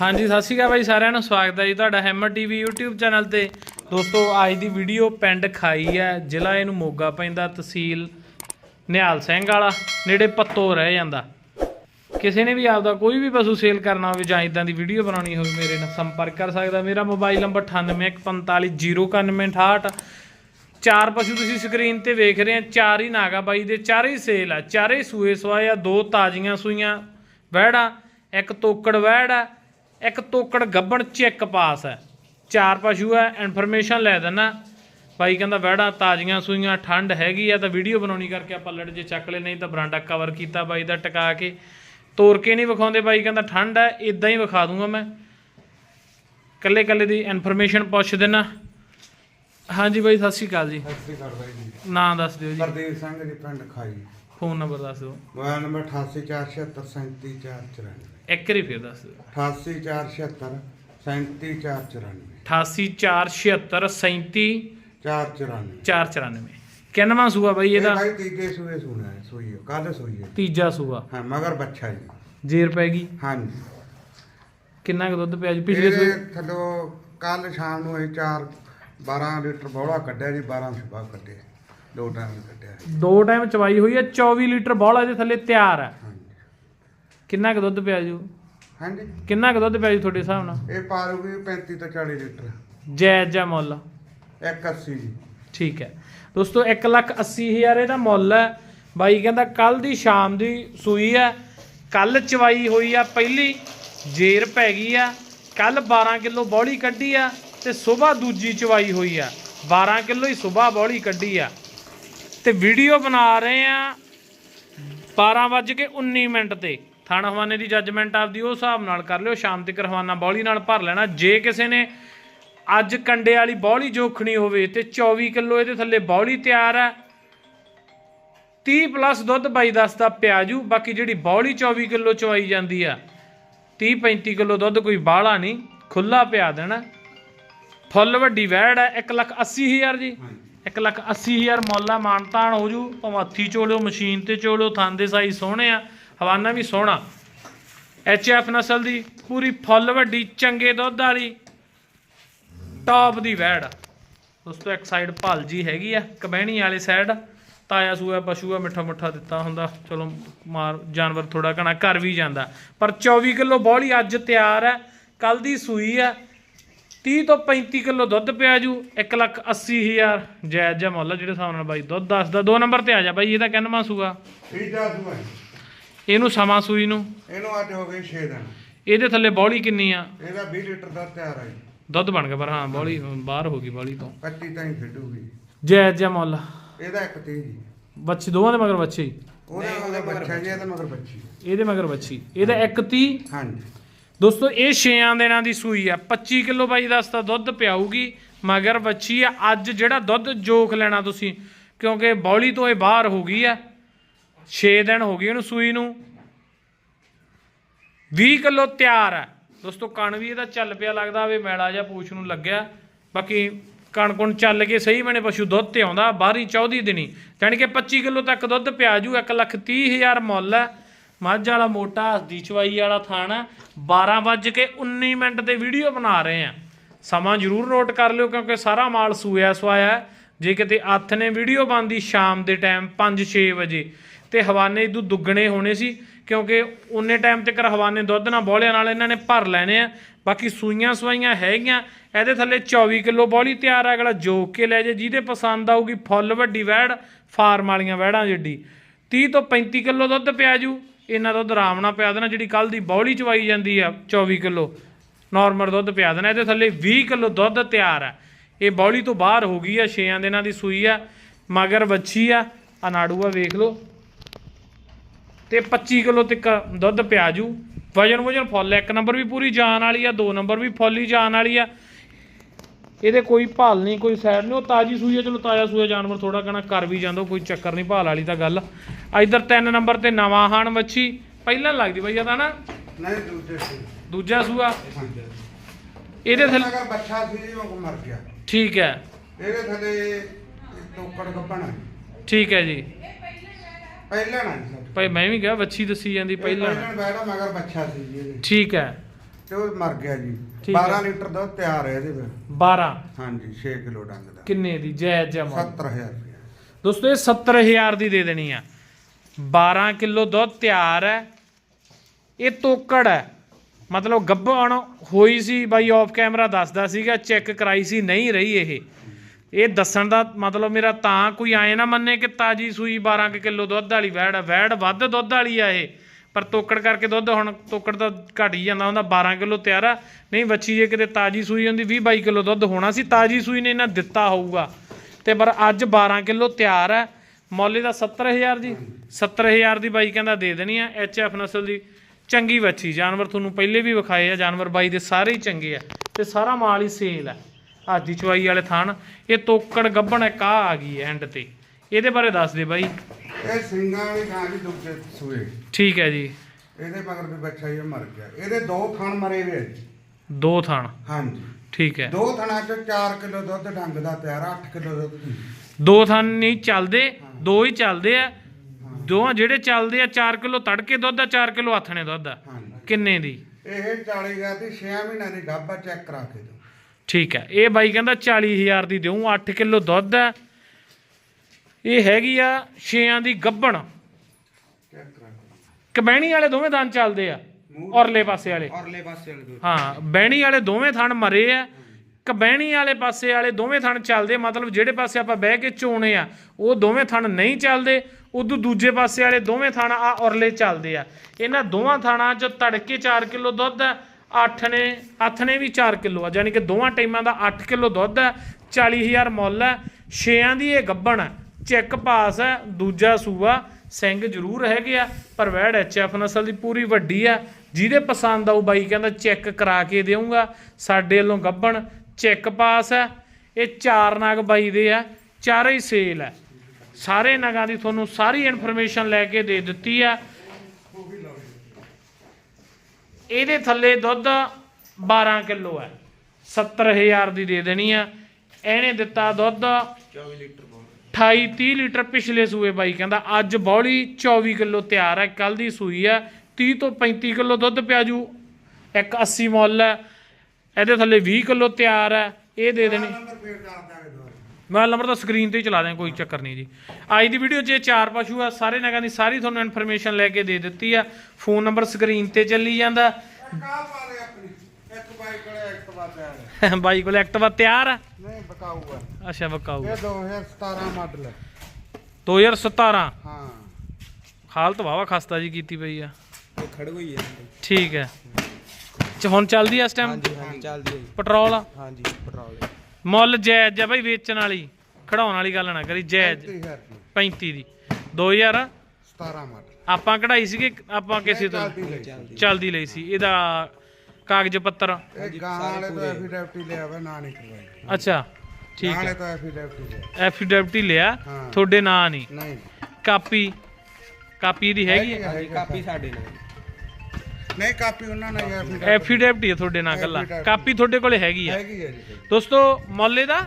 ਹਾਂਜੀ, ਸਤਿ ਸ਼੍ਰੀ ਅਕਾਲ ਬਾਈ ਸਾਰਿਆਂ ਨੂੰ, ਸਵਾਗਤ ਹੈ ਜੀ ਤੁਹਾਡਾ ਹੈਮਰ ਟੀਵੀ YouTube ਚੈਨਲ ਤੇ। ਦੋਸਤੋ, ਅੱਜ ਦੀ ਵੀਡੀਓ ਪਿੰਡ ਖਾਈ ਹੈ, ਜ਼ਿਲ੍ਹਾ ਇਹਨੂੰ ਮੋਗਾ ਪੈਂਦਾ, ਤਹਿਸੀਲ ਨਿਹਾਲ ਸਿੰਘ ਵਾਲਾ, ਨੇੜੇ ਪੱਤੋ ਰਹਿ ਜਾਂਦਾ। ਕਿਸੇ ਨੇ ਵੀ ਆਪਦਾ ਕੋਈ ਵੀ ਪਸ਼ੂ ਸੇਲ ਕਰਨਾ ਹੋਵੇ ਜਾਂ ਇਦਾਂ ਦੀ ਵੀਡੀਓ ਬਣਾਉਣੀ ਹੋਵੇ, ਮੇਰੇ ਨਾਲ ਸੰਪਰਕ ਕਰ ਸਕਦਾ। ਮੇਰਾ ਮੋਬਾਈਲ ਨੰਬਰ 9815409168 ਚਾਰ ਪਸ਼ੂ ਤੁਸੀਂ ਸਕਰੀਨ ਤੇ ਵੇਖ ਰਹੇ ਆ, ਚਾਰ ਹੀ ਨਾਗਾ ਬਾਈ ਦੇ, ਚਾਰੇ ਹੀ ਸੇਲ ਆ। ਚਾਰੇ ਸੂਏ ਸਵਾਏ ਆ, ਦੋ ਤਾਜ਼ੀਆਂ ਸੂਈਆਂ, ਵਹਿੜਾ, ਇੱਕ ਤੋਕੜ ਵਹਿੜ ਆ। ਇੱਕ ਤੋਕੜ ਗੱਬਣ ਚੈੱਕ ਪਾਸ ਹੈ। ਚਾਰ ਪਸ਼ੂ ਆ ਇਨਫੋਰਮੇਸ਼ਨ ਲੈ ਦਿੰਨਾ ਬਾਈ ਕਹਿੰਦਾ ਵਹਿੜਾ ਤਾਜ਼ੀਆਂ ਸੂਈਆਂ ਠੰਡ ਹੈਗੀ ਆ ਤਾਂ ਵੀਡੀਓ ਬਣਾਉਣੀ ਕਰਕੇ ਆਪਾਂ ਲੜ ਜੇ ਚੱਕ ਲੈ ਨਹੀਂ ਤਾਂ ਬਰਾਂਡਾ ਕਵਰ ਕੀਤਾ ਬਾਈ ਦਾ ਟਿਕਾ ਕੇ। ਤੋਰ ਕੇ ਨਹੀਂ ਵਿਖਾਉਂਦੇ ਬਾਈ ਕਹਿੰਦਾ ਠੰਡ ਹੈ ਇਦਾਂ ਹੀ ਵਿਖਾ ਦੂੰਗਾ ਮੈਂ। ਕੱਲੇ ਕੱਲੇ ਦੀ ਇਨਫੋਰਮੇਸ਼ਨ ਪੁੱਛ ਦੇਣਾ ਹਾਂਜੀ ਬਾਈ ਸਤਿ ਸ਼੍ਰੀ ਅਕਾਲ ਜੀ। ਸਤਿ ਸ੍ਰੀ ਅਕਾਲ ਬਾਈ ਜੀ। ਨਾਂ ਦੱਸ ਦਿਓ ਜੀ। ਪ੍ਰਦੀਪ ਸਿੰਘ ਜੀ ਪਿੰਡ ਖਾਈ। ਫੋਨ ਨੰਬਰ ਦੱਸ ਦਿਓ। ਮੋਬਾਈਲ ਨੰਬਰ 8847737494 ਇੱਕ ਵਾਰੀ ਫਿਰ ਦੱਸ ਦਿਓ। 8847737494 884637 494 494 ਕਿੰਨਵਾਂ ਸੂਆ ਬਾਈ ਇਹ ਇਹਦਾ? ਭਾਈ ਤੀਜੇ ਸੂਏ ਸੁਣਾ ਹੈ ਸੂਈ ਕੱਲ ਸੂਈ ਹੈ ਤੀਜਾ ਸੂਆ। ਹਾਂ ਮਗਰ ਬੱਚਾ ਜੀ। ਜੇਰ ਪੈ ਗਈ? ਹਾਂਜੀ। ਕਿੰਨਾ ਕੁ ਦੁੱਧ ਪਿਆ ਜੀ? ਪਿਛਲੇ ਸੂਏ? ਇਹ ਥੱਲੋਂ ਕੱਲ ਸ਼ਾਮ ਨੂੰ ਇਹ 4 12 ਲੀਟਰ ਬੋਲਾ ਕੱਢਿਆ ਜੀ 12 ਸੁਬਾ ਕੱਢਿਆ। ਦੋ ਟਾਈਮ ਕੱਢਿਆ ਦੋ ਟਾਈਮ ਚਵਾਈ ਹੋਈ ਹੈ 24 ਲੀਟਰ ਬੌਲਾ ਇਹਦੇ ਥੱਲੇ ਤਿਆਰ ਹੈ। ਹਾਂਜੀ। ਕਿੰਨਾ ਕੁ ਦੁੱਧ ਪਿਆ ਜੂ ਹਾਂਜੀ। ਕਿੰਨਾ ਕੁ ਦੁੱਧ ਪਿਆ ਜੀ ਤੁਹਾਡੇ ਹਿਸਾਬ ਨਾਲ? ਇਹ ਪਾਰੂਗੀ 35 ਤੋਂ 40 ਲੀਟਰ। ਜਾਇਜ਼ ਜਾਂ ਮੁੱਲ। 180 ਜੀ। ਠੀਕ ਹੈ। ਦੋਸਤੋ 1 ਲੱਖ 80 ਹਜ਼ਾਰ ਇਹਦਾ ਮੁੱਲ ਹੈ। ਬਾਈ ਕਹਿੰਦਾ ਕੱਲ ਦੀ ਸ਼ਾਮ ਦੀ ਸੂਈ ਹੈ। ਕੱਲ ਚਵਾਈ ਹੋਈ ਆ ਪਹਿਲੀ ਜੇਰ ਪੈ ਗਈ ਆ। ਕੱਲ 12 ਕਿਲੋ ਬੌਲੀ ਕੱਢੀ ਆ ਤੇ ਸਵੇਰ ਦੂਜੀ ਚਵਾਈ ਹੋਈ ਆ। 12 ਕਿਲੋ ਹੀ ਸਵੇਰ ਬੌਲੀ ਕੱਢੀ ਆ। ਤੇ ਵੀਡੀਓ ਬਣਾ ਰਹੇ ਆ 12 ਵੱਜ ਕੇ 19 ਮਿੰਟ ਤੇ। ਥਣ ਹਵਾਨੇ ਦੀ ਜੱਜਮੈਂਟ ਆਪਦੀ ਉਹ ਹਿਸਾਬ ਨਾਲ ਕਰ ਲਿਓ, ਸ਼ਾਮ ਤੱਕ ਹਵਾਨਾ ਬੌਲੀ ਨਾਲ ਭਰ ਲੈਣਾ। ਜੇ ਕਿਸੇ ਨੇ ਅੱਜ ਕੰਡੇ ਵਾਲੀ ਬੌਲੀ ਜੋਖਣੀ ਹੋਵੇ ਤੇ 24 ਕਿਲੋ ਇਹਦੇ ਥੱਲੇ ਬੌਲੀ ਤਿਆਰ ਆ। 30 ਪਲੱਸ ਦੁੱਧ ਬਾਈ ਦੱਸਦਾ ਪਿਆਜੂ, ਬਾਕੀ ਜਿਹੜੀ ਬੌਲੀ 24 ਕਿਲੋ ਚਵਾਈ ਜਾਂਦੀ ਆ 30 35 ਕਿਲੋ ਦੁੱਧ ਕੋਈ ਬਾਹਲਾ ਨਹੀਂ ਖੁੱਲਾ ਪਿਆ ਦੇਣਾ। ਫੁੱਲ ਵੱਡੀ ਵੈੜ ਹੈ 1 ਲੱਖ 80 ਹਜ਼ਾਰ ਜੀ। 1 ਲੱਖ 80 ਹਜ਼ਾਰ ਮੁੱਲ ਆ ਮਾਨਤਾਨ ਹੋ ਜੂ, ਭਾਵੇਂ ਹੱਥੀ ਚੋਲਿਓ, ਮਸ਼ੀਨ ਤੇ ਚੋਲਿਓ, ਥਾਂ ਦੇ ਸਾਈ ਸੋਹਣੇ ਆ, ਹਵਾਨਾ ਵੀ ਸੋਹਣਾ। ਐਚ ਐਫ ਨਸਲ ਦੀ ਪੂਰੀ ਫੁੱਲ ਵੱਡੀ, ਚੰਗੇ ਦੁੱਧ ਵਾਲੀ ਟੌਪ ਦੀ ਵੈੜ। ਆ। ਦੋਸਤੋ, ਇੱਕ ਸਾਈਡ ਭਲ ਜੀ ਹੈਗੀ ਆ ਕਬਹਿਣੀ ਵਾਲੀ ਸਾਈਡ ਤਾਇਆ ਸੂਆ, ਪਸ਼ੂ ਆ, ਮਿੱਠਾ ਮੁੱਠਾ ਦਿੱਤਾ ਹੁੰਦਾ। ਚਲੋ, ਮਾਰ, ਜਾਨਵਰ ਥੋੜਾ ਘਣਾ ਘਰ ਵੀ ਜਾਂਦਾ। ਪਰ 24 ਕਿਲੋ ਬੌਲੀ ਅੱਜ ਤਿਆਰ ਹੈ ਕੱਲ ਦੀ ਸੂਈ ਆ 30 ਤੋਂ 35 ਕਿਲੋ ਦੁੱਧ ਪਿਆ ਜੂ 1 ਲੱਖ 80 ਹਜ਼ਾਰ। ਜਾਇਜ਼ ਜਿਹਾ ਮੁੱਲ ਜਿਹੜੇ ਹਿਸਾਬ ਨਾਲ ਬਾਈ ਦੁੱਧ ਦੱਸਦਾ ਦੋ ਨੰਬਰ ਤੇ ਆ ਜਾ ਬਾਈ ਇਹਦਾ ਕਿੰਨਵਾਂ ਸੂਆ ਜੀ। ਇਹਨੂੰ ਸਮਾਂ ਸੂਈ ਨੂੰ। ਇਹਨੂੰ ਅੱਜ ਹੋ ਗਏ 6 ਦਿਨ। ਇਹਦੇ ਥੱਲੇ ਬੌਲੀ ਕਿੰਨੀ ਆ? ਇਹਦਾ 20 ਲੀਟਰ ਦਾ ਤਿਆਰ ਹੈ ਦੁੱਧ ਬਣ ਗਿਆ ਪਰ ਹਾਂ ਬੌਲੀ ਬਾਹਰ ਹੋ ਗਈ ਬੌਲੀ ਤੋਂ। 25 ਤਾਂ ਹੀ ਖੇਡੂਗੀ। ਜਾਇਜ਼ ਜਿਹਾ ਮੁੱਲ ਇਹਦਾ ਇੱਕ ਤੀਹ ਜੀ। ਬੱਚੇ ਦੋਵਾਂ ਦੇ ਮਗਰ ਬੱਚੇ? ਉਹਦੇ ਮਗਰ ਬੱਚਾ ਜੀ ਇਹਦੇ ਮਗਰ ਬੱਚੀ। ਇਹਦੇ ਮਗਰ ਬੱਚੀ। ਇਹਦਾ 130 ਹਾਂਜੀ। ਦੋਸਤੋ, ਇਹ 6 ਦਿਨਾਂ ਦੀ ਸੂਈ ਆ। 25 ਕਿਲੋ ਬਾਈ ਦੱਸਦਾ ਦੁੱਧ ਪਿਆਊਗੀ, ਮਗਰ ਬੱਚੀ ਆ। ਅੱਜ ਜਿਹੜਾ ਦੁੱਧ ਜੋਖ ਲੈਣਾ ਤੁਸੀਂ, ਕਿਉਂਕਿ ਬੌਲੀ ਤੋਂ ਇਹ ਬਾਹਰ ਹੋ ਗਈ ਆ। 6 ਦਿਨ ਹੋ ਗਏ ਉਹਨੂੰ ਸੂਈ ਨੂੰ। 20 ਕਿਲੋ ਤਿਆਰ ਆ। ਦੋਸਤੋ, ਕਣ ਵੀ ਇਹਦਾ ਚੱਲ ਪਿਆ, ਲੱਗਦਾ ਵੇ ਮੈਲਾ ਜਾਂ ਪੂਛ ਨੂੰ ਲੱਗਿਆ। ਬਾਕੀ ਕਣ ਕੁਣ ਚੱਲ ਕੇ ਸਹੀ ਬਣੇ, ਪਸ਼ੂ ਦੁੱਧ ਤੇ ਆਉਂਦਾ, ਬਾਹਰੀ 14 ਦਿਨੀ। ਜਾਣੀ ਕਿ 25 ਕਿਲੋ ਤੱਕ ਦੁੱਧ ਪਿਆ ਜੂ 1 ਲੱਖ 30 ਹਜ਼ਾਰ ਮੁੱਲ ਹੈ ਮੱਝ ਵਾਲਾ ਮੋਟਾ ਹਸਦੀ ਚਵਾਈ ਵਾਲਾ ਥਾਣ ਹੈ 12 ਵੱਜ ਕੇ 19 ਮਿੰਟ ਤੇ ਵੀਡੀਓ ਬਣਾ ਰਹੇ ਆ ਸਮਾਂ ਜ਼ਰੂਰ ਨੋਟ ਕਰ ਲਿਓ ਕਿਉਂਕਿ ਸਾਰਾ ਮਾਲ ਸੂਇਆ ਸਵਾਇਆ ਜੇ ਕਿਤੇ ਹੱਥ ਨੇ ਵੀਡੀਓ ਬਣਦੀ ਸ਼ਾਮ ਦੇ ਟਾਈਮ 5-6 ਵਜੇ, ਤੇ ਹਵਾਨੇ ਇਦੋਂ ਦੁੱਗਣੇ ਹੋਣੇ ਸੀ, ਕਿਉਂਕਿ ਉਨੇ ਟਾਈਮ ਤੱਕ ਹਵਾਨੇ ਦੁੱਧ ਨਾਲ ਬੋਲਿਆਂ, ਨਾਲ ਇਹਨਾਂ ਨੇ ਭਰ ਲੈਣੇ ਆ। ਬਾਕੀ ਸੂਈਆਂ ਸਵਾਈਆਂ ਹੈਗੀਆਂ, ਇਹਦੇ ਥੱਲੇ 24 ਕਿਲੋ ਬੋਲੀ ਤਿਆਰ ਆ, ਅਗਲਾ ਜੋਕ ਕੇ ਲੈ ਜੇ, ਜਿਹਦੇ ਪਸੰਦ ਆਊਗੀ ਫੁੱਲ ਵੱਡੀ ਵੈੜ, ਫਾਰਮ ਵਾਲੀਆਂ ਵੈੜਾਂ ਜਿੱਡੀ। 30 ਤੋਂ 35 ਕਿਲੋ ਦੁੱਧ ਪਿਆ ਜੂ। ਇਹਨਾਂ ਦੁੱਧ ਆਰਾਮ ਨਾਲ ਪਿਆ ਦੇਣਾ, ਜਿਹੜੀ ਕੱਲ ਦੀ ਬੌਲੀ ਚਵਾਈ ਜਾਂਦੀ ਆ 24 ਕਿਲੋ। ਨਾਰਮਲ ਦੁੱਧ ਪਿਆ ਦੇਣਾ, ਇਹਦੇ ਥੱਲੇ 20 ਕਿਲੋ ਦੁੱਧ ਤਿਆਰ ਆ। ਇਹ ਬੌਲੀ ਤੋਂ ਬਾਹਰ ਹੋ ਗਈ ਆ 6 ਦਿਨਾਂ ਦੀ ਸੂਈ ਆ, ਮਗਰ ਵੱਛੀ ਆ ਅਨਾੜੂ ਆ ਵੇਖ ਲਓ। ਤੇ 25 ਕਿਲੋ ਤੱਕ ਦੁੱਧ ਪਿਆ ਜੂ। ਵਜਨ ਵਜਨ ਫੁੱਲ ਇੱਕ ਨੰਬਰ ਵੀ ਪੂਰੀ ਜਾਨ ਵਾਲੀ ਆ, ਦੋ ਨੰਬਰ ਵੀ ਫੁੱਲ ਹੀ ਜਾਨ ਵਾਲੀ ਆ। ਇਹਦੇ ਕੋਈ ਭਾਲ ਨਹੀਂ ਕੋਈ ਸਾਈਡ ਨਹੀਂ। ਉਹ ਤਾਜੀ ਸੂਈ ਆ ਚਲੋ ਤਾਜ਼ਾ ਸੂਆ ਜਾਨਵਰ ਥੋੜਾ ਕਣਾ ਕਰ ਵੀ ਜਾਂਦਾ ਕੋਈ ਚੱਕਰ ਨਹੀਂ ਭਾਲ ਵਾਲੀ ਤਾਂ ਗੱਲ। ਇਧਰ ਤਿੰਨ ਨੰਬਰ ਤੇ ਨਵਾਂ ਹਾਨ ਮੱਛੀ ਪਹਿਲਾਂ ਲੱਗਦੀ ਬਈ ਇਹਦਾ ਨਾ ਨਹੀਂ ਦੂਜੇ ਸੀ ਦੂਜਾ ਸੂਆ। ਇਹਦੇ ਥੱਲੇ ਅਗਰ ਬੱਚਾ ਸੀ ਜੀ ਉਹ ਮਰ ਗਿਆ। ਠੀਕ ਹੈ। ਇਹਦੇ ਥੱਲੇ ਟੋਕੜ ਗੱਪਣਾ ਠੀਕ ਹੈ ਜੀ। ਪਹਿਲਾਂ ਨਾ ਭਾਈ ਮੈਂ ਵੀ ਕਿਹਾ ਵੱਛੀ ਦੱਸੀ ਜਾਂਦੀ ਪਹਿਲਾਂ ਬੈਠਾ ਮਗਰ ਬੱਚਾ ਸੀ ਜੀ ਠੀਕ ਹੈ। ਤੇ ਉਹ ਮਰ ਗਿਆ ਜੀ। ਠੀਕ ਹੈ। 12 ਲੀਟਰ ਦੁੱਧ ਤਿਆਰ ਹੈ ਇਹਦੇ ਵਿੱਚ। 12 ਹਾਂਜੀ 6 ਕਿਲੋ ਡੰਗ ਦਾ। ਕਿੰਨੇ ਦੀ? ਜਾਇਜ਼ ਜਮਾ। 70000 ਰੁਪਏ ਦੋਸਤੋ ਇਹ 70000 ਦੀ ਦੇ ਦੇਣੀ ਆ। 12 ਕਿਲੋ ਦੁੱਧ ਤਿਆਰ ਹੈ। ਇਹ ਤੋਕੜ ਹੈ। ਮਤਲਬ ਗੱਭਣ ਹੋਈ ਸੀ ਬਾਈ ਆਫ ਕੈਮਰਾ ਦੱਸਦਾ ਸੀਗਾ ਚੈੱਕ ਕਰਾਈ ਸੀ ਨਹੀਂ ਰਹੀ ਇਹ। ਇਹ ਦੱਸਣ ਦਾ ਮਤਲਬ ਮੇਰਾ ਤਾਂ ਕੋਈ ਆਏ ਨਾ ਮੰਨੇ ਕਿ ਤਾਜੀ ਸੂਈ 12 ਕੁ ਕਿਲੋ ਦੁੱਧ ਵਾਲੀ ਵੈੜ ਆ ਵੈੜ ਵੱਧ ਦੁੱਧ ਵਾਲੀ ਆ ਇਹ। ਪਰ ਤੋਕੜ ਕਰਕੇ ਦੁੱਧ ਹੁਣ ਤੋਕੜ ਤਾਂ ਘਟ ਹੀ ਜਾਂਦਾ ਹੁੰਦਾ 12 ਕਿਲੋ ਤਿਆਰ ਆ। ਨਹੀਂ, ਵੱਛੀ ਜੇ ਕਿਤੇ ਤਾਜੀ ਸੂਈ ਹੁੰਦੀ 20 22 ਕਿਲੋ ਦੁੱਧ ਹੋਣਾ ਸੀ, ਤਾਜੀ ਸੂਈ ਨੇ ਇਹਨਾਂ ਦਿੱਤਾ ਹੋਊਗਾ। ਤੇ ਪਰ ਅੱਜ 12 ਕਿਲੋ ਤਿਆਰ ਹੈ ਮੁੱਲ ਦਾ 70000 ਜੀ। 70000 ਦੀ ਬਾਈ ਕਹਿੰਦਾ ਦੇ ਦੇਣੀ ਆ ਐਫ ਨਸਲ ਦੀ ਚੰਗੀ ਵੱਛੀ। ਜਾਨਵਰ ਤੁਹਾਨੂੰ ਪਹਿਲੇ ਵੀ ਵਿਖਾਏ ਆ, ਜਾਨਵਰ ਬਾਈ ਦੇ ਸਾਰੇ ਹੀ ਚੰਗੇ ਆ। ਤੇ ਸਾਰਾ ਮਾਲ ਹੀ ਸੇਲ ਹੈ ਹੱਥ ਦੀ ਚਵਾਈ ਵਾਲੇ ਥਾਨ ਇਹ ਤੋਕੜ ਗੱਬਣ ਇੱਕ ਆ ਆ ਗਈ ਐਂਡ ਤੇ। ਇਹਦੇ ਬਾਰੇ ਦੱਸ ਦੇ ਬਾਈ। ਇਹ ਸਿੰਘਾਂ ਵਾਲੀ ਗਾਂ ਦੀ ਦੁੱਧ ਸੂਏ। ਠੀਕ ਹੈ ਜੀ। ਇਹਦੇ ਮਗਰ ਵੀ ਬੱਚਾ ਹੀ ਮਰ ਗਿਆ। ਇਹਦੇ ਦੋ ਥਣ ਮਰੇ ਆ ਜੀ। ਦੋ ਥਾਨ ਹਾਂਜੀ। ਠੀਕ ਹੈ। ਦੋ ਥਣਾਂ ਚ 4 ਕਿਲੋ ਦੁੱਧ ਡੰਗ ਦਾ ਤਿਆਰ 8 ਕਿਲੋ ਦੁੱਧ ਦੀ। ਦੋ ਥਾਨ ਨਹੀਂ ਚੱਲਦੇ ਦੋ ਹੀ ਚੱਲਦੇ ਆ। ਦੋਵਾਂ ਜਿਹੜੇ ਚੱਲਦੇ ਆ 4 ਕਿਲੋ ਤੜਕੇ ਦੁੱਧ ਆ 4 ਕਿਲੋ ਆਥਣੇ ਦੁੱਧ ਆ। ਕਿੰਨੇ ਦੀ? ਇਹ 40 ਗਿਆ ਦੀ 6 ਮਹੀਨਿਆਂ ਦੀ ਡੱਬਾ ਚੈੱਕ ਕਰਾ ਕੇ ਦਿਓ। ਠੀਕ ਹੈ। ਇਹ ਬਾਈ ਕਹਿੰਦਾ 40000 ਦੀ ਦੇਉਂ 8 ਕਿਲੋ ਦੁੱਧ ਹੈ ਇਹ ਹੈਗੀ ਆ ਛੇਆਂ ਦੀ ਗੱਬਣ। ਕਬੈਣੀ ਵਾਲੇ ਦੋਵੇਂ ਥਣ ਚੱਲਦੇ ਆ ਔਰਲੇ ਪਾਸੇ ਵਾਲੇ। ਔਰਲੇ ਪਾਸੇ ਵਾਲੇ ਦੋ ਹਾਂ ਬਹਿਣੀ ਵਾਲੇ ਦੋਵੇਂ ਥਣ ਮਰੇ ਆ ਕਬੈਣੀ ਵਾਲੇ ਪਾਸੇ ਵਾਲੇ ਦੋਵੇਂ ਥਣ ਚੱਲਦੇ ਮਤਲਬ ਜਿਹੜੇ ਪਾਸੇ ਆਪਾਂ ਬਹਿ ਕੇ ਚੋਣੇ ਆ ਉਹ ਦੋਵੇਂ ਥਣ ਨਹੀਂ ਚੱਲਦੇ ਉਦੋਂ ਦੂਜੇ ਪਾਸੇ ਵਾਲੇ ਦੋਵੇਂ ਥਣ ਆ ਔਰਲੇ ਚੱਲਦੇ ਆ। ਇਹਨਾਂ ਦੋਵਾਂ ਥਾਣਾ 'ਚ ਤੜਕੇ 4 ਕਿਲੋ ਦੁੱਧ ਹੈ ਅੱਠ ਨੇ ਅੱਠ ਨੇ ਵੀ 4 ਕਿਲੋ ਆ ਯਾਨੀ ਕਿ ਦੋਵਾਂ ਟਾਈਮਾਂ ਦਾ 8 ਕਿਲੋ ਦੁੱਧ ਹੈ 40000 ਮੁੱਲ ਹੈ ਛੇਆਂ ਦੀ ਇਹ ਗੱਬਣ। ਹੈ ਚੈੱਕ ਪਾਸ ਹੈ ਦੂਜਾ ਸੂਆ ਸਿੰਘ ਜ਼ਰੂਰ ਹੈਗੇ ਆ, ਪਰ ਵੈੜ ਐਫ ਨਸਲ ਦੀ ਪੂਰੀ ਵੱਡੀ ਆ। ਜਿਹਦੇ ਪਸੰਦ ਆਊ ਬਾਈ ਕਹਿੰਦਾ ਚੈੱਕ ਕਰਾ ਕੇ ਦੇਊਂਗਾ, ਸਾਡੇ ਵੱਲੋਂ ਗੱਬਣ ਚੈੱਕ ਪਾਸ ਹੈ ਇਹ ਚਾਰ ਨਗ ਬਾਈ ਦੇ ਆ, ਚਾਰੇ ਹੀ ਸੇਲ ਹੈ ਸਾਰੇ ਨਗਾਂ ਦੀ ਤੁਹਾਨੂੰ ਸਾਰੀ ਇਨਫੋਰਮੇਸ਼ਨ ਲੈ ਕੇ ਦੇ ਦਿੱਤੀ ਆ। ਇਹਦੇ ਥੱਲੇ ਦੁੱਧ 12 ਕਿਲੋ ਹੈ 70000 ਦੀ ਦੇ ਦੇਣੀ ਆ। ਇਹਨੇ ਦਿੱਤਾ ਦੁੱਧ 24 ਲੀਟਰ। 28 30 ਲੀਟਰ ਪਿਛਲੇ ਸੂਏ ਬਾਈ ਕਹਿੰਦਾ, ਅੱਜ ਬੌਲੀ 24 ਕਿਲੋ ਤਿਆਰ ਹੈ ਕੱਲ ਦੀ ਸੂਈ ਹੈ 30 ਤੋਂ 35 ਕਿਲੋ ਦੁੱਧ ਪਿਆਜੂ, ਇੱਕ 80 ਮੁੱਲ ਹੈ, ਇਹਦੇ ਥੱਲੇ 20 ਕਿਲੋ ਤਿਆਰ ਹੈ, ਇਹ ਦੇ ਦੇਣੀ। ਨੰਬਰ ਨੰਬਰ ਤਾਂ ਸਕਰੀਨ ਤੇ ਹੀ ਚਲਾ ਦਿਆਂ, ਕੋਈ ਚੱਕਰ ਨਹੀਂ ਜੀ। ਅੱਜ ਦੀ ਵੀਡੀਓ 'ਚ ਚਾਰ ਪਸ਼ੂ ਆ, ਸਾਰੇ ਨਗਾਂ ਦੀ ਸਾਰੀ ਤੁਹਾਨੂੰ ਇਨਫੋਰਮੇਸ਼ਨ ਲੈ ਕੇ ਦੇ ਦਿੱਤੀ ਆ ਫੋਨ ਨੰਬਰ ਸਕਰੀਨ ਤੇ ਚੱਲੀ ਜਾਂਦਾ। ਇੱਕ ਕੋਲੇ ਹੈ। ਬਾਈ ਕੋਲ ਐਕਟਿਵਾ ਤਿਆਰ ਆ? ਨਹੀਂ ਬਕਾਊ ਹੈ। ਅੱਛਾ ਬਕਾਊ। ਇਹ 2017 ਮਾਡਲ ਹੈ। 2017 ਹਾਂ। ਹਾਲਤ ਵਾਵਾ ਖਸਤਾ ਜੀ ਕੀਤੀ ਪਈ ਆ। ਇਹ ਖੜ ਗਈ ਹੈ। ਠੀਕ ਹੈ। ਚ ਹੁਣ ਚੱਲਦੀ ਆ ਇਸ ਟਾਈਮ ਹਾਂਜੀ ਹਾਂਜੀ ਚੱਲਦੀ ਹੈ ਜੀ। ਪੈਟਰੋਲ ਆ? ਹਾਂਜੀ ਪੈਟਰੋਲ ਮੁੱਲ ਜਾਇਜ਼ ਆ ਬਾਈ ਵੇਚਣ ਵਾਲੀ। ਖੜਾਉਣ ਵਾਲੀ ਗੱਲ ਨਾ ਕਰੀ ਜਾਇਜ਼। 35 ਦੀ। 2000 17 ਮਾਡਲ। ਆਪਾਂ ਕਢਾਈ ਸੀਗੇ ਆਪਾਂ ਕਿਸੇ ਤੋਂ ਚੱਲਦੀ ਲਈ ਚੱਲਦੀ ਲਈ ਸੀ। ਇਹਦਾ ਕਾਗਜ਼ ਪੱਤਰ ਇਹ ਗਾਂ ਵਾਲੇ ਤੋਂ ਐਫੀਡੈਵਿਟੀ ਲਿਆ ਵਾ ਨਾ ਨਹੀਂ ਕਰਵਾਈ ਅੱਛਾ ਠੀਕ ਹੈ। ਤੋਂ ਐਫੀਡੈਵਿਟੀ ਲਿਆ। ਐਫੀਡੈਵਿਟੀ ਲਿਆ ਹਾਂ। ਤੁਹਾਡੇ ਨਾਂ ਨਹੀਂ। ਨਹੀਂ। ਕਾਪੀ ਕਾਪੀ ਦੀ ਹੈਗੀ ਹੈ? ਹਾਂਜੀ ਕਾਪੀ ਸਾਡੇ ਨਾਲ। ਨਹੀਂ ਕਾਪੀ ਉਹਨਾਂ ਨੇ ਐਫੀਡੈਵਿਟੀ ਐਫੀਡੈਵਿਟੀ ਹੈ ਤੁਹਾਡੇ ਨਾਂ ਕੱਲਾ Affidavit। ਕਾਪੀ ਤੁਹਾਡੇ ਕੋਲੇ ਹੈਗੀ ਆ ਹੈਗੀ ਹੈ ਜੀ। ਦੋਸਤੋ ਮੁੱਲ ਇਹਦਾ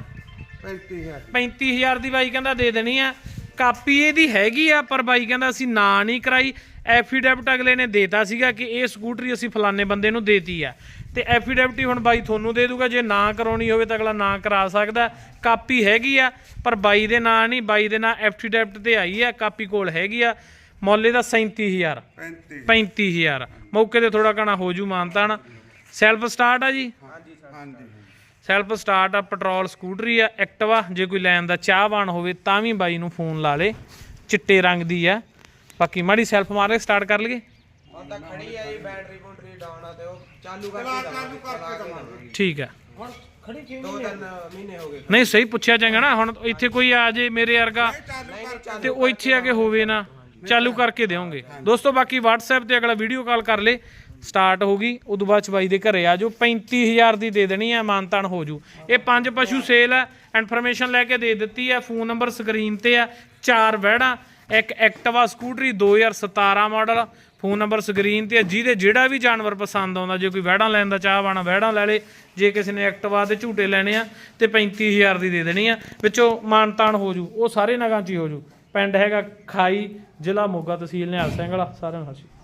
35000 35000 ਦੀ ਬਾਈ ਕਹਿੰਦਾ ਦੇ ਦੇਣੀ ਆ ਕਾਪੀ ਇਹਦੀ ਹੈਗੀ ਆ ਪਰ ਬਾਈ ਕਹਿੰਦਾ ਅਸੀਂ ਨਾਂ ਨਹੀਂ ਕਰਾਈ। ਐਫੀਡੈਵਿਟ ਅਗਲੇ ਨੇ ਦੇਤਾ ਸੀਗਾ ਕਿ ਇਹ ਸਕੂਟਰੀ ਅਸੀਂ ਫਲਾਣੇ ਬੰਦੇ ਨੂੰ ਦੇਤੀ ਆ। ਤੇ ਐਫੀਡੈਵਿਟ ਹੁਣ ਬਾਈ ਤੁਹਾਨੂੰ ਦੇ ਦੂਗਾ ਜੇ ਨਾ ਕਰਾਉਣੀ ਹੋਵੇ ਤਾਂ ਅਗਲਾ ਨਾ ਕਰਾ ਸਕਦਾ। ਕਾਪੀ ਹੈਗੀ ਆ ਪਰ ਬਾਈ ਦੇ ਨਾਂ ਨਹੀਂ ਬਾਈ ਦੇ ਨਾਂ ਐਫੀਡੈਵਿਟ ਤੇ ਆਈ ਆ ਕਾਪੀ ਕੋਲ ਹੈਗੀ ਆ। ਮੁੱਲ ਇਹਦਾ 37000 35 35000 ਮੌਕੇ ਤੇ ਥੋੜਾ ਘਣਾ ਹੋ ਜੂ ਮਾਨਤਾਨ। ਸੈਲਫ ਸਟਾਰਟ ਆ ਜੀ? ਹਾਂਜੀ ਹਾਂਜੀ। ਸੈਲਫ ਸਟਾਰਟ ਆ ਪੈਟਰੋਲ ਸਕੂਟਰੀ ਆ ਐਕਟਿਵਾ ਜੇ ਕੋਈ ਲੈਣ ਦਾ ਚਾਹਵਾਨ ਹੋਵੇ ਤਾਂ ਵੀ ਬਾਈ ਨੂੰ ਫੋਨ ਲਾ ਲੇ। ਚਿੱਟੇ ਰੰਗ ਦੀ ਆ। ਬਾਕੀ ਮਾੜੀ ਸੈਲਫ ਮਾਰ ਕੇ ਸਟਾਰਟ ਕਰ ਲਈਏ। ਉਹ ਤਾਂ ਖੜੀ ਆ ਜੀ ਬੈਟਰੀ ਬੂਟਰੀ ਡਾਊਨ ਆ ਤੇ ਉਹ ਚਾਲੂ ਕਰਕੇ ਚਾਲੂ ਕਰਕੇ ਦਵਾਂਗੇ। ਠੀਕ ਆ। ਹੁਣ ਖੜੀ ਕਿਉਂ ਦੋ ਤਿੰਨ ਮਹੀਨੇ ਹੋ ਗਏ। ਨਹੀਂ ਸਹੀ ਪੁੱਛਿਆ ਚੰਗਾ ਨਾ ਹੁਣ ਇੱਥੇ ਕੋਈ ਆ ਜੇ ਮੇਰੇ ਵਰਗਾ ਤੇ ਉਹ ਇੱਥੇ ਆ ਕੇ ਹੋਵੇ ਨਾ ਚਾਲੂ ਕਰਕੇ ਦੇਵਾਂਗੇ ਦੋਸਤੋ ਬਾਕੀ WhatsApp ਤੇ ਅਗਲਾ ਵੀਡੀਓ ਕਾਲ ਕਰ ਲੇ। ਸਟਾਰਟ ਹੋ ਗਈ, ਉਦੋਂ ਬਾਅਦ ਚ ਦੇ ਘਰੇ ਆ ਜਾਓ 35000 ਦੀ ਦੇ ਦੇਣੀ ਹੈ ਮਾਨਤਾਨ ਹੋ ਜੂ। ਇਹ ਪੰਜ ਪਸ਼ੂ ਸੇਲ ਹੈ ਇਨਫੋਰਮੇਸ਼ਨ ਲੈ ਕੇ ਦੇ ਦਿੱਤੀ ਹੈ ਫੋਨ ਨੰਬਰ ਸਕਰੀਨ ਤੇ ਆ, ਚਾਰ ਵਹਿੜਾਂ, ਇੱਕ Activa scooty 2017 model, phone number screen ਤੇ ਆ, ਜਿਹਦੇ ਜਿਹੜਾ ਵੀ ਜਾਨਵਰ ਪਸੰਦ ਆਉਂਦਾ, ਜੇ ਕੋਈ ਵਹਿੜਾਂ ਲੈਣ ਦਾ ਚਾਹਵਾਨ ਵਹਿੜਾਂ ਲੈ ਲੇ, ਜੇ ਕਿਸੇ ਨੇ ਐਕਟਿਵਾ ਤੇ ਝੂਟੇ ਲੈਣੇ ਆ, ਤੇ 35000 ਦੀ ਦੇ ਦੇਣੀ ਆ, ਵਿੱਚੋਂ ਮਾਨਤਾਨ ਹੋ ਜੂ, ਉਹ ਸਾਰੇ ਨਗਾਂ ਚ ਹੀ ਹੋ ਜੂ। ਪਿੰਡ ਹੈਗਾ ਖਾਈ ਜ਼ਿਲ੍ਹਾ ਮੋਗਾ ਤਹਿਸੀਲ ਨਿਹਾਲ ਸਿੰਘ ਵਾਲਾ, ਸਾਰਿਆਂ ਨੂੰ ਸਤਿ